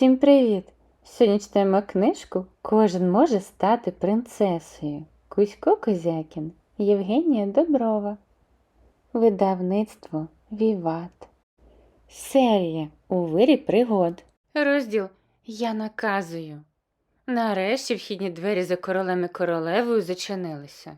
Всім привіт! Сьогодні читаємо книжку Кожен може стати принцесою. Кузько Козякін, Євгенія Доброва. Видавництво Віват. Серія У вирі пригод. Розділ Я наказую. Нарешті вхідні двері за королем і королевою зачинилися.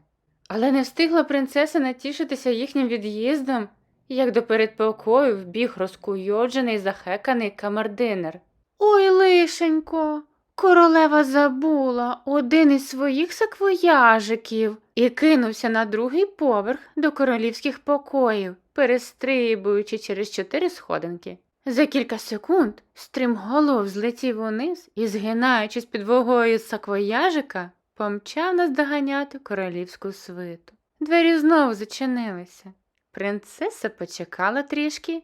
Але не встигла принцеса натішитися їхнім від'їздом, як до передпокою вбіг розкуйоджений захеканий камардинер. Ой, лишенько, королева забула один із своїх саквояжиків і кинувся на другий поверх до королівських покоїв, перестрибуючи через чотири сходинки. За кілька секунд стрімголов злетів униз і, згинаючись під вагою саквояжика, помчав наздоганяти королівську свиту. Двері знову зачинилися. Принцеса почекала трішки.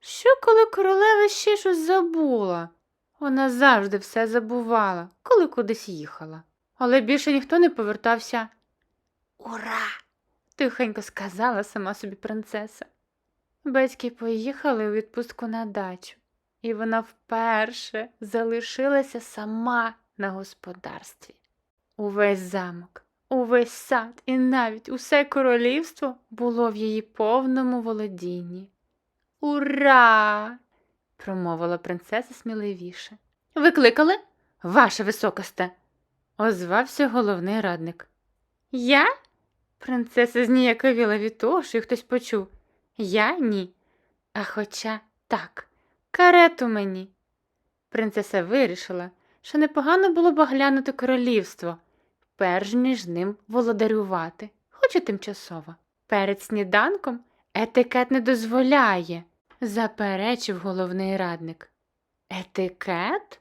Що, коли королева ще щось забула? Вона завжди все забувала, коли кудись їхала. Але більше ніхто не повертався. Ура! тихенько сказала сама собі принцеса. Батьки поїхали у відпустку на дачу, і вона вперше залишилася сама на господарстві. Увесь замок, увесь сад і навіть усе королівство було в її повному володінні. Ура! Промовила принцеса сміливіше. Викликали? Ваша високосте, озвався головний радник. Я? Принцеса зніяковіла від того, що їх хтось почув. Я ні. А хоча так, карету мені. Принцеса вирішила, що непогано було б оглянути королівство, перш ніж ним володарювати, хоч і тимчасово. Перед сніданком етикет не дозволяє, заперечив головний радник. Етикет?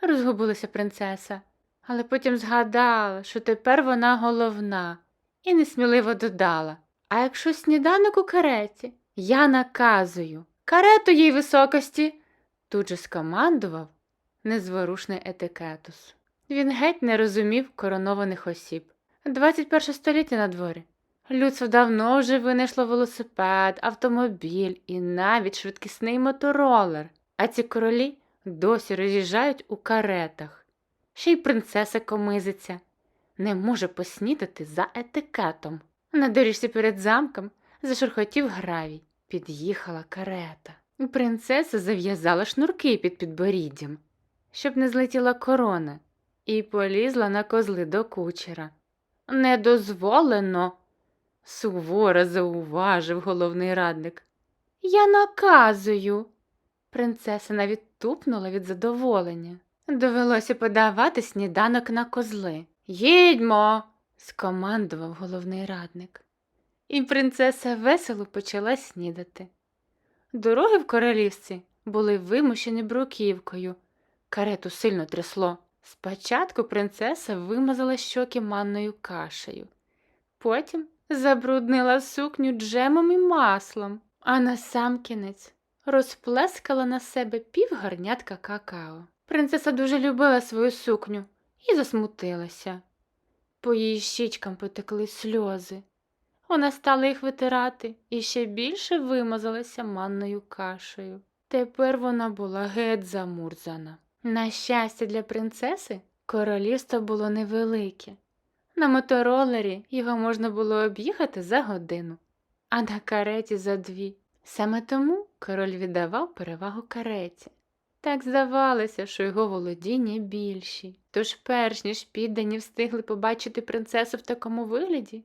розгубилася принцеса, але потім згадала, що тепер вона головна, і несміливо додала. А якщо сніданок у кареті, я наказую карету їй високості, тут же скомандував незворушний етикетус. Він геть не розумів коронованих осіб. 21 століття на дворі. Людство давно вже винайшло велосипед, автомобіль і навіть швидкісний моторолер, а ці королі досі роз'їжджають у каретах. Ще й принцеса комизиться, не може поснідати за етикетом. На доріжці перед замком зашурхотів гравій. Під'їхала карета. Принцеса зав'язала шнурки під підборіддям, щоб не злетіла корона, і полізла на козли до кучера. Не дозволено, суворо зауважив головний радник. Я наказую. Принцеса навіть тупнула від задоволення. Довелося подавати сніданок на козли. Їдьмо, скомандував головний радник. І принцеса весело почала снідати. Дороги в королівстві були вимушені бруківкою. Карету сильно трясло. Спочатку принцеса вимазала щоки манною кашею, потім забруднила сукню джемом і маслом, а насамкінець розплескала на себе пів гарнятка какао. Принцеса дуже любила свою сукню і засмутилася. По її щічкам потекли сльози. Вона стала їх витирати і ще більше вимазалася манною кашею. Тепер вона була геть замурзана. На щастя для принцеси, королівство було невелике. На моторолері його можна було об'їхати за годину, а на кареті за дві. Саме тому король віддавав перевагу кареті. Так здавалося, що його володіння більші. Тож, перш ніж піддані встигли побачити принцесу в такому вигляді,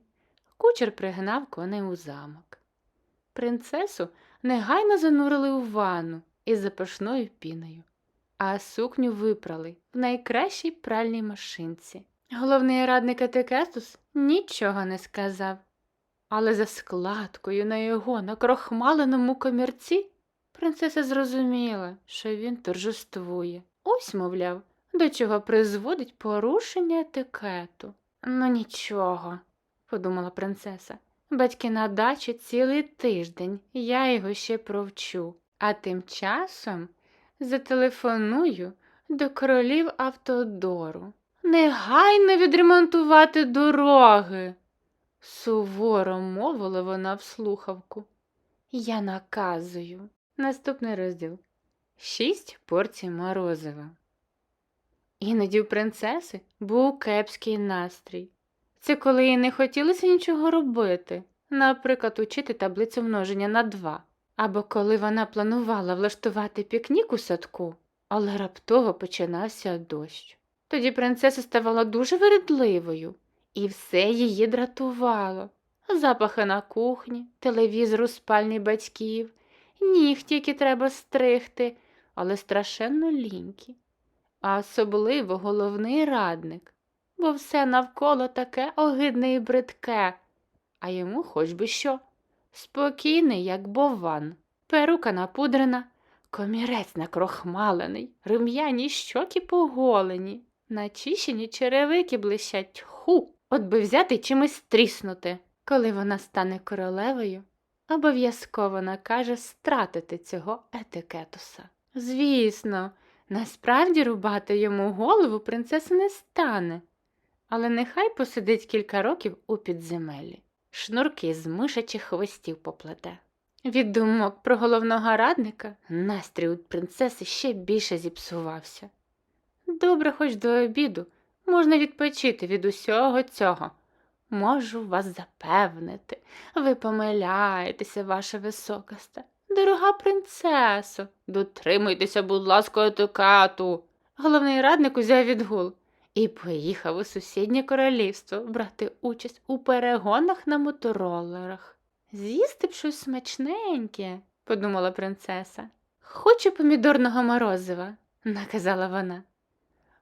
кучер пригнав коней у замок. Принцесу негайно занурили у ванну із запашною піною, а сукню випрали в найкращій пральній машинці. Головний радник етикетус нічого не сказав, але за складкою на його накрохмаленому комірці принцеса зрозуміла, що він торжествує. Ось, мовляв, до чого призводить порушення етикету. Ну нічого, подумала принцеса. Батьки на дачі цілий тиждень, я його ще провчу, а тим часом зателефоную до королів Автодору. Негайно відремонтувати дороги, суворо мовила вона в слухавку. Я наказую. Наступний розділ. шість порцій морозива. Іноді у принцеси був кепський настрій. Це коли їй не хотілося нічого робити, наприклад, учити таблицю множення на два, або коли вона планувала влаштувати пікнік у садку, але раптово починався дощ. Тоді принцеса ставала дуже вередливою, і все її дратувало. Запахи на кухні, телевізор у спальні батьків, нігті, які треба стригти, але страшенно лінькі. А особливо головний радник, бо все навколо таке огидне і бридке, а йому хоч би що. Спокійний, як бован, перука напудрена, комірець накрохмалений, рум'яні щоки поголені, начищені черевики блищать ху, от би взяти чимось тріснути. Коли вона стане королевою, обов'язково накаже стратити цього етикетуса. Звісно, насправді рубати йому голову принцеса не стане, але нехай посидить кілька років у підземеллі, шнурки з мишачих хвостів поплете. Від думок про головного радника настрій у принцеси ще більше зіпсувався. Добре, хоч до обіду можна відпочити від усього цього. Можу вас запевнити, ви помиляєтеся, ваша високосте. Дорога принцесо, дотримуйтеся, будь ласка, етикету. Головний радник узяв відгул і поїхав у сусіднє королівство брати участь у перегонах на моторолерах. З'їсти б щось смачненьке, подумала принцеса. Хочу помідорного морозива, наказала вона.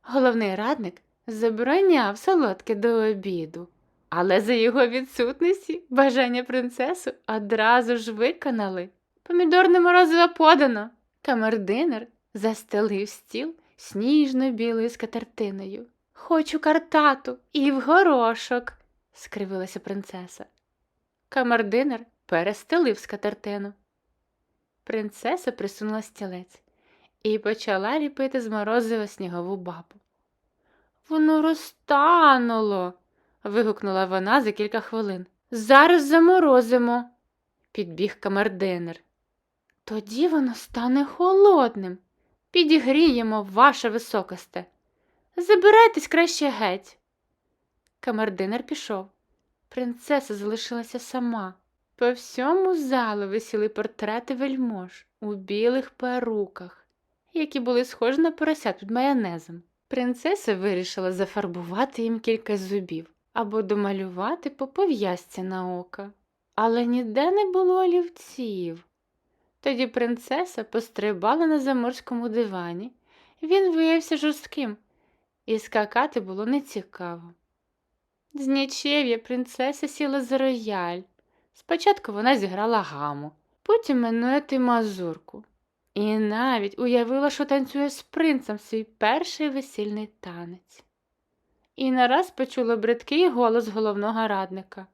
Головний радник забороняв солодке до обіду, але за його відсутності бажання принцесу одразу ж виконали. Помідорне морозиво подано. Камердинер застелив стіл сніжно-білою скатертиною. Хочу картату і в горошок, скривилася принцеса. Камердинер перестелив скатертину. Принцеса присунула стілець і почала ліпити з морозива снігову бабу. Воно розтануло. вигукнула вона за кілька хвилин. Зараз заморозимо, підбіг камердинер. Тоді воно стане холодним. Підігріємо, ваше високосте. Забирайтесь краще геть. Камердинер пішов. Принцеса залишилася сама. По всьому залу висіли портрети вельмож у білих перуках, які були схожі на поросят під майонезом. Принцеса вирішила зафарбувати їм кілька зубів або домалювати по пов'язці на око. Але ніде не було олівців. Тоді принцеса пострибала на заморському дивані. Він виявився жорстким, і скакати було нецікаво. З нічев'я принцеса сіла за рояль. Спочатку вона зіграла гаму, потім минует і мазурку. І навіть уявила, що танцює з принцем свій перший весільний танець. І нараз почула бридкий голос головного радника.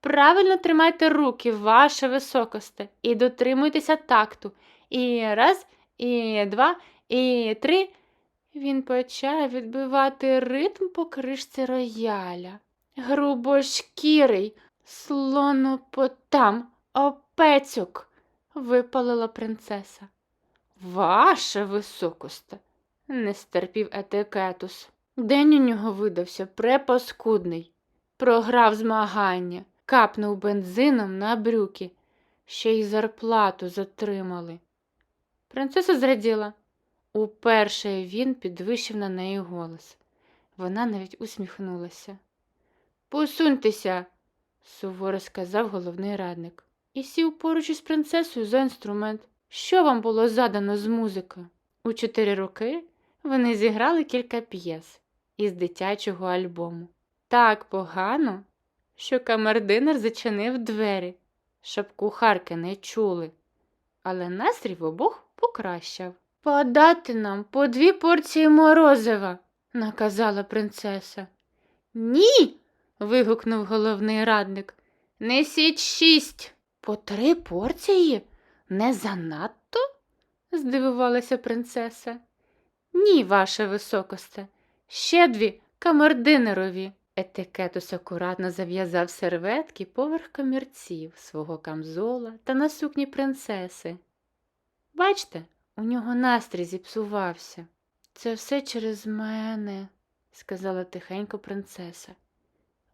Правильно тримайте руки, ваше високосте, і дотримуйтеся такту. І раз, і два, і три. Він почав відбивати ритм по кришці рояля. Грубошкірий, слонопотам, опецюк, випалила принцеса. Ваше високосте, не стерпів етикетус. День у нього видався препаскудний. Програв змагання, капнув бензином на брюки, ще й зарплату затримали. Принцеса зраділа. Уперше він підвищив на неї голос. Вона навіть усміхнулася. Посуньтеся, суворо сказав головний радник, і сів поруч із принцесою за інструмент. Що вам було задано з музики? У чотири роки вони зіграли кілька п'єс із дитячого альбому. Так погано, що камердинер зачинив двері, щоб кухарки не чули, але настрій в обох покращав. Подати нам по дві порції морозива, наказала принцеса. Ні. вигукнув головний радник. Несіть шість. По три порції? Не занадто? здивувалася принцеса. Ні, ваше високосте, ще дві камердинерові. Етикетус акуратно зав'язав серветки поверх комірців свого камзола та на сукні принцеси. Бачте, У нього настрій зіпсувався. Це все через мене, сказала тихенько принцеса.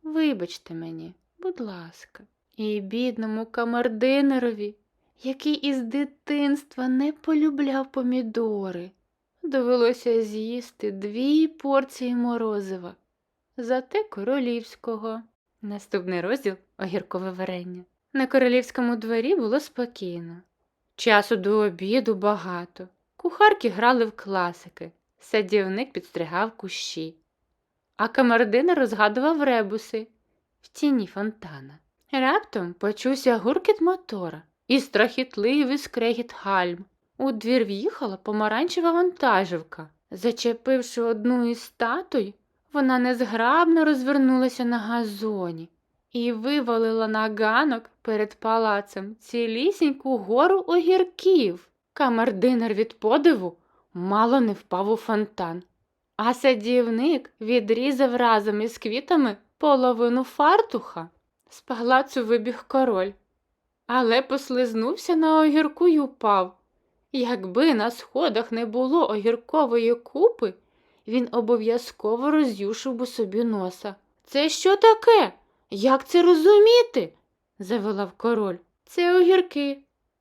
Вибачте мені, будь ласка, і бідному камардинерові, який із дитинства не полюбляв помідори, довелося з'їсти дві порції морозива, зате королівського. Наступний розділ огіркове варення. На королівському дворі було спокійно. Часу до обіду багато. Кухарки грали в класики, садівник підстригав кущі, а камардина розгадував ребуси в тіні фонтана. Раптом почувся гуркіт мотора і страхітливий скрегіт гальм. У двір в'їхала помаранчева вантажівка. Зачепивши одну із статуй, вона незграбно розвернулася на газоні і вивалила на ганок перед палацем цілісіньку гору огірків. Камердинер від подиву мало не впав у фонтан, а садівник відрізав разом із квітами половину фартуха. З палацу вибіг король, але послизнувся на огірку й упав. Якби на сходах не було огіркової купи, він обов'язково роз'юшив би собі носа. Це що таке? Як це розуміти? заволав король. Це огірки,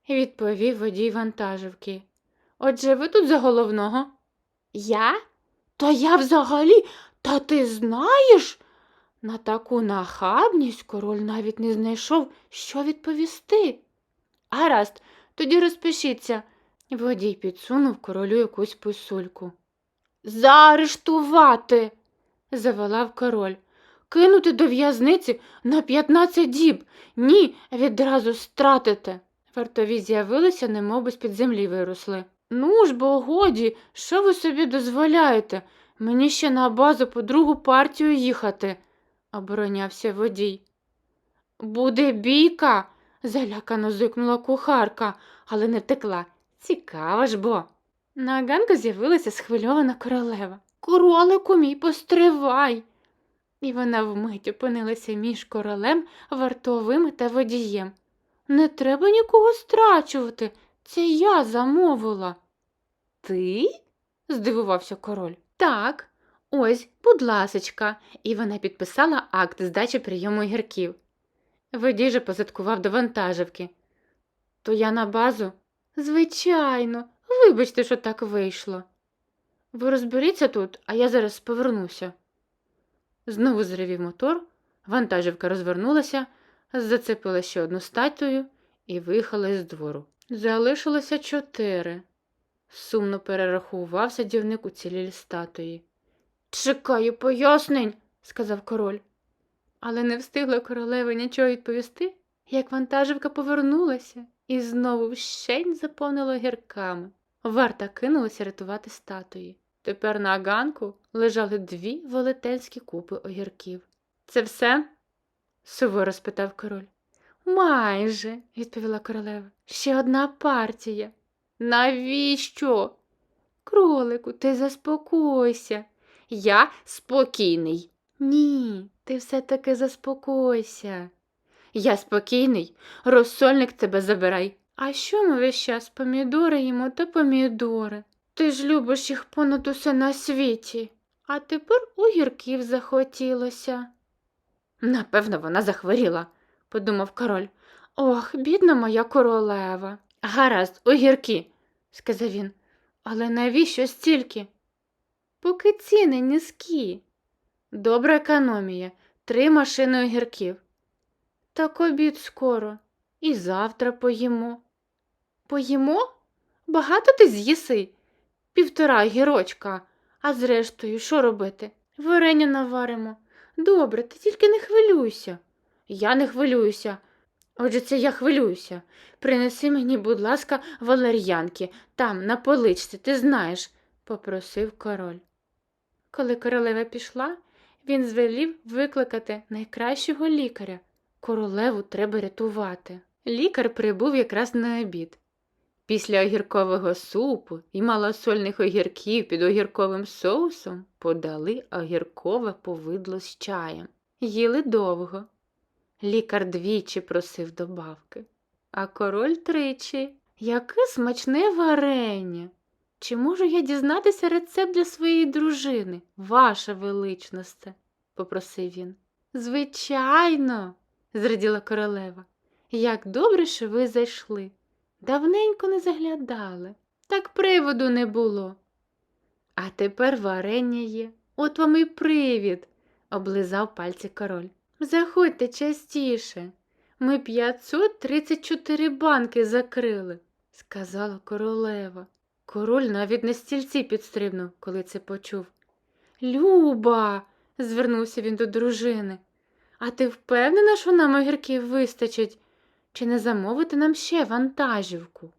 відповів водій вантажівки. Отже, ви тут за головного? Я? Та я взагалі, та ти знаєш? На таку нахабність король навіть не знайшов, що відповісти. Гаразд, тоді розпишіться. Водій підсунув королю якусь писульку. Заарештувати, заволав король. Кинути до в'язниці на 15 діб. Ні, відразу стратите. Вартові з'явилися, немов би з-під землі виросли. Ну ж бо годі, що ви собі дозволяєте? Мені ще на базу по другу партію їхати, оборонявся водій. Буде бійка, залякано зикнула кухарка, але не втекла. Цікаво ж бо. На ганку з'явилася схвильована королева. Королику мій, постривай. І вона вмить опинилася між королем, вартовим та водієм. Не треба нікого страчувати. Це я замовила. Ти? здивувався король. Так, ось, будь ласочка, і вона підписала акт здачі прийому гірків. Водій же позадкував до вантажівки. То я на базу? Звичайно, вибачте, що так вийшло. Ви розберіться тут, а я зараз повернуся. Знову зривів мотор, вантажівка розвернулася, зацепила ще одну статую і виїхала з двору. Залишилося чотири. Сумно перерахував садівник у цілій статуї. Чекаю пояснень, сказав король. Але не встигла королева нічого відповісти, як вантажівка повернулася і знову вщень заповнила гірками. Варта кинулася рятувати статуї. Тепер на ганку лежали дві велетенські купи огірків. Це все? суворо спитав король. Майже, відповіла королева. Ще одна партія. Навіщо? Кролику, ти заспокойся. Я спокійний. Ні, ти все-таки заспокойся. Я спокійний, розсольник тебе забирай. А що ми весь час помідори їмо та помідори? Ти ж любиш їх понад усе на світі. А тепер огірків захотілося. Напевно, вона захворіла, подумав король. Ох, бідна моя королева. Гаразд, огірки, сказав він. Але навіщо стільки? Поки ціни низькі. Добра економія, три машини огірків. Так обід скоро. І завтра поїмо. Поїмо? Багато ти з'їси? Півтора гірочка. А зрештою, що робити? Варення наваримо. Добре, ти тільки не хвилюйся. Я не хвилююся. Отже, це я хвилююся. Принеси мені, будь ласка, валер'янки, там, на поличці, ти знаєш, попросив король. Коли королева пішла, він звелів викликати найкращого лікаря. Королеву треба рятувати. Лікар прибув якраз на обід. Після огіркового супу і малосольних огірків під огірковим соусом подали огіркове повидло з чаєм. Їли довго. Лікар двічі просив добавки, а король тричі. Яке смачне варення. Чи можу я дізнатися рецепт для своєї дружини, ваша величносте? попросив він. Звичайно, зраділа королева. Як добре, що ви зайшли. Давненько не заглядали, так приводу не було. А тепер варення є. От вам і привід, облизав пальці король. Заходьте частіше. Ми 534 банки закрили, сказала королева. Король навіть на стільці підстрибнув, коли це почув. Люба, звернувся він до дружини. А ти впевнена, що нам огірків вистачить? Чи не замовити нам ще вантажівку?